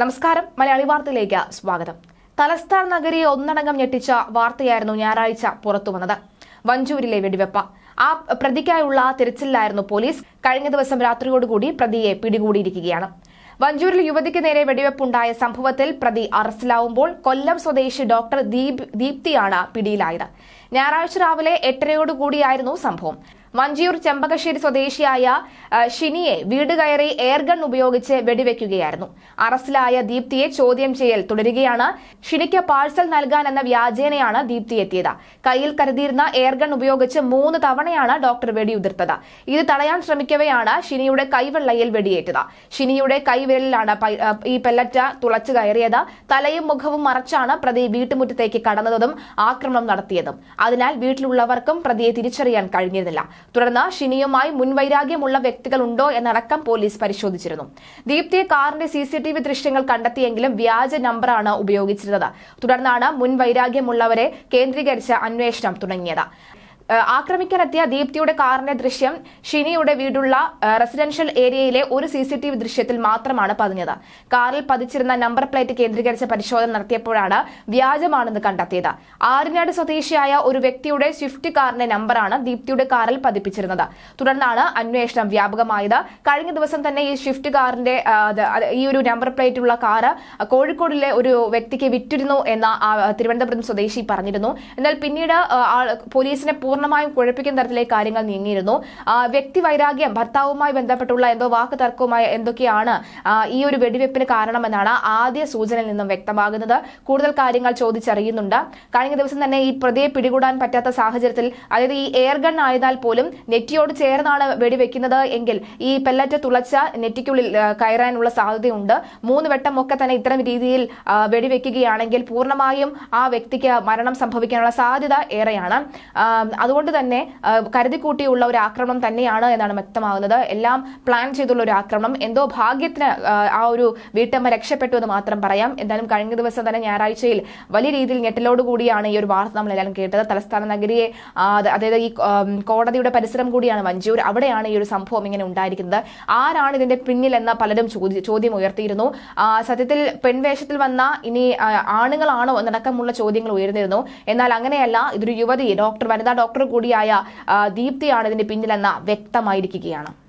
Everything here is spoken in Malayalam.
നമസ്കാരം. മലയാളി വാർത്തയിലേക്ക് സ്വാഗതം. തലസ്ഥാന നഗരിയെ ഒന്നടങ്കം ഞെട്ടിച്ച വാർത്തയായിരുന്നു ഞായറാഴ്ച പുറത്തുവന്നത്. വഞ്ചൂരിലെ വെടിവെപ്പ്. ആ പ്രതിക്കായുള്ള തിരച്ചിലായിരുന്നു പോലീസ് കഴിഞ്ഞ ദിവസം രാത്രിയോടുകൂടി പ്രതിയെ പിടികൂടിയിരിക്കുകയാണ്. വഞ്ചൂരിൽ യുവതിക്ക് നേരെ വെടിവെപ്പുണ്ടായ സംഭവത്തിൽ പ്രതി അറസ്റ്റിലാവുമ്പോൾ കൊല്ലം സ്വദേശി ഡോക്ടർ ദീപ് ദീപ്തിയാണ് പിടിയിലായത്. ഞായറാഴ്ച രാവിലെ എട്ടരയോടുകൂടിയായിരുന്നു സംഭവം. വഞ്ചിയൂർ ചെമ്പകശ്ശേരി സ്വദേശിയായ ഷിനിയെ വീട് കയറി എയർഗൺ ഉപയോഗിച്ച് വെടിവെക്കുകയായിരുന്നു. അറസ്റ്റിലായ ദീപ്തിയെ ചോദ്യം ചെയ്യൽ തുടരുകയാണ്. ഷിനിക്ക് പാഴ്സൽ നൽകാൻ എന്ന വ്യാജേനയാണ് ദീപ്തി എത്തിയത്. കയ്യിൽ കരുതിയിരുന്ന എയർഗൺ ഉപയോഗിച്ച് മൂന്ന് തവണയാണ് ഡോക്ടർ വെടിയുതിർത്തത്. ഇത് തടയാൻ ശ്രമിക്കവെയാണ് ഷിനിയുടെ കൈവെള്ളയിൽ വെടിയേറ്റത്. ഷിനിയുടെ കൈവിരലിലാണ് ഈ പെല്ലറ്റ തുളച്ചു കയറിയത്. തലയും മുഖവും മറച്ചാണ് പ്രതി വീട്ടുമുറ്റത്തേക്ക് കടന്നതും ആക്രമണം നടത്തിയതും. അതിനാൽ വീട്ടിലുള്ളവർക്കും പ്രതിയെ തിരിച്ചറിയാൻ കഴിഞ്ഞിരുന്നില്ല. തുടർന്ന് ഷിനിയുമായി മുൻവൈരാഗ്യമുള്ള വ്യക്തികൾ ഉണ്ടോ എന്നടക്കം പോലീസ് പരിശോധിച്ചിരുന്നു. ദീപ്തിയെ കാറിന്റെ സി ദൃശ്യങ്ങൾ കണ്ടെത്തിയെങ്കിലും വ്യാജ നമ്പറാണ് ഉപയോഗിച്ചിരുന്നത്. തുടർന്നാണ് മുൻവൈരാഗ്യമുള്ളവരെ കേന്ദ്രീകരിച്ച് അന്വേഷണം തുടങ്ങിയത്. ആക്രമിക്കാനെത്തിയ ദീപ്തിയുടെ കാറിന്റെ ദൃശ്യം ഷിനിയുടെ വീടുള്ള റെസിഡൻഷ്യൽ ഏരിയയിലെ ഒരു സി സി ടി വി ദൃശ്യത്തിൽ മാത്രമാണ് പതിഞ്ഞത്. കാറിൽ പതിച്ചിരുന്ന നമ്പർ പ്ലേറ്റ് കേന്ദ്രീകരിച്ച പരിശോധന നടത്തിയപ്പോഴാണ് വ്യാജമാണെന്ന് കണ്ടെത്തിയത്. ആര്യനാട് സ്വദേശിയായ ഒരു വ്യക്തിയുടെ സ്വിഫ്റ്റ് കാറിന്റെ നമ്പറാണ് ദീപ്തിയുടെ കാറിൽ പതിപ്പിച്ചിരുന്നത്. തുടർന്നാണ് അന്വേഷണം വ്യാപകമായത്. കഴിഞ്ഞ ദിവസം തന്നെ ഈ സ്വിഫ്റ്റ് കാറിന്റെ ഈ ഒരു നമ്പർ പ്ലേറ്റ് ഉള്ള കാറ് കോഴിക്കോടിലെ ഒരു വ്യക്തിക്ക് വിറ്റിരുന്നു എന്ന തിരുവനന്തപുരം സ്വദേശി പറഞ്ഞിരുന്നു. എന്നാൽ പിന്നീട് പോലീസിനെ പൂർണ പൂർണമായും കുഴപ്പിക്കുന്ന തരത്തിലേക്ക് കാര്യങ്ങൾ നീങ്ങിയിരുന്നു. വ്യക്തി വൈരാഗ്യം ഭർത്താവുമായി ബന്ധപ്പെട്ടുള്ള എന്തോ വാക്ക് തർക്കവുമായി എന്തൊക്കെയാണ് ഈ ഒരു വെടിവെപ്പിന് കാരണമെന്നാണ് ആദ്യ സൂചനയിൽ നിന്നും വ്യക്തമാകുന്നത്. കൂടുതൽ കാര്യങ്ങൾ ചോദിച്ചറിയുന്നുണ്ട്. കഴിഞ്ഞ ദിവസം തന്നെ ഈ പ്രതിയെ പിടികൂടാൻ പറ്റാത്ത സാഹചര്യത്തിൽ അതായത് ഈ എയർ ഗൺ ആയതാൽ പോലും നെറ്റിയോട് ചേർന്നാണ് വെടിവെക്കുന്നത് എങ്കിൽ ഈ പെല്ലറ്റ് തുളച്ച നെറ്റിക്കുള്ളിൽ കയറാനുള്ള സാധ്യതയുണ്ട്. മൂന്ന് വട്ടമൊക്കെ തന്നെ ഇത്തരം രീതിയിൽ വെടിവെക്കുകയാണെങ്കിൽ പൂർണമായും ആ വ്യക്തിക്ക് മരണം സംഭവിക്കാനുള്ള സാധ്യത ഏറെയാണ്. അതുകൊണ്ട് തന്നെ കരുതിക്കൂട്ടിയുള്ള ഒരു ആക്രമണം തന്നെയാണ് എന്നാണ് വ്യക്തമാകുന്നത്. എല്ലാം പ്ലാൻ ചെയ്തുള്ള ഒരു ആക്രമണം. എന്തോ ഭാഗ്യത്തിന് ആ, ഒരു വീട്ടമ്മ രക്ഷപ്പെട്ടു എന്ന് മാത്രം പറയാം. എന്തായാലും കഴിഞ്ഞ ദിവസം തന്നെ ഞായറാഴ്ചയിൽ വലിയ രീതിയിൽ ഞെട്ടലോട് കൂടിയാണ് ഈ ഒരു വാർത്ത നമ്മൾ എല്ലാവരും കേട്ടത്. തലസ്ഥാന നഗരിയെ അതായത് ഈ കോടതിയുടെ പരിസരം കൂടിയാണ് വഞ്ചൂർ അവിടെയാണ് ഈ ഒരു സംഭവം ഇങ്ങനെ ഉണ്ടായിരിക്കുന്നത്. ആരാണ് ഇതിന്റെ പിന്നിൽ എന്ന പലരും ചോദ്യം ഉയർത്തിയിരുന്നു. സത്യത്തിൽ പെൺവേഷത്തിൽ വന്ന ഇനി ആണുങ്ങളാണോ എന്നടക്കമുള്ള ചോദ്യങ്ങൾ ഉയർന്നിരുന്നു. എന്നാൽ അങ്ങനെയല്ല ഇതൊരു യുവതി ഡോക്ടർ വനിതാ ഡോക്ടർ കൂടിയായ ആ, ദീപ്തിയാണ് ഇതിന്റെ പിന്നിലെന്ന വ്യക്തമായിരിക്കുകയാണ്.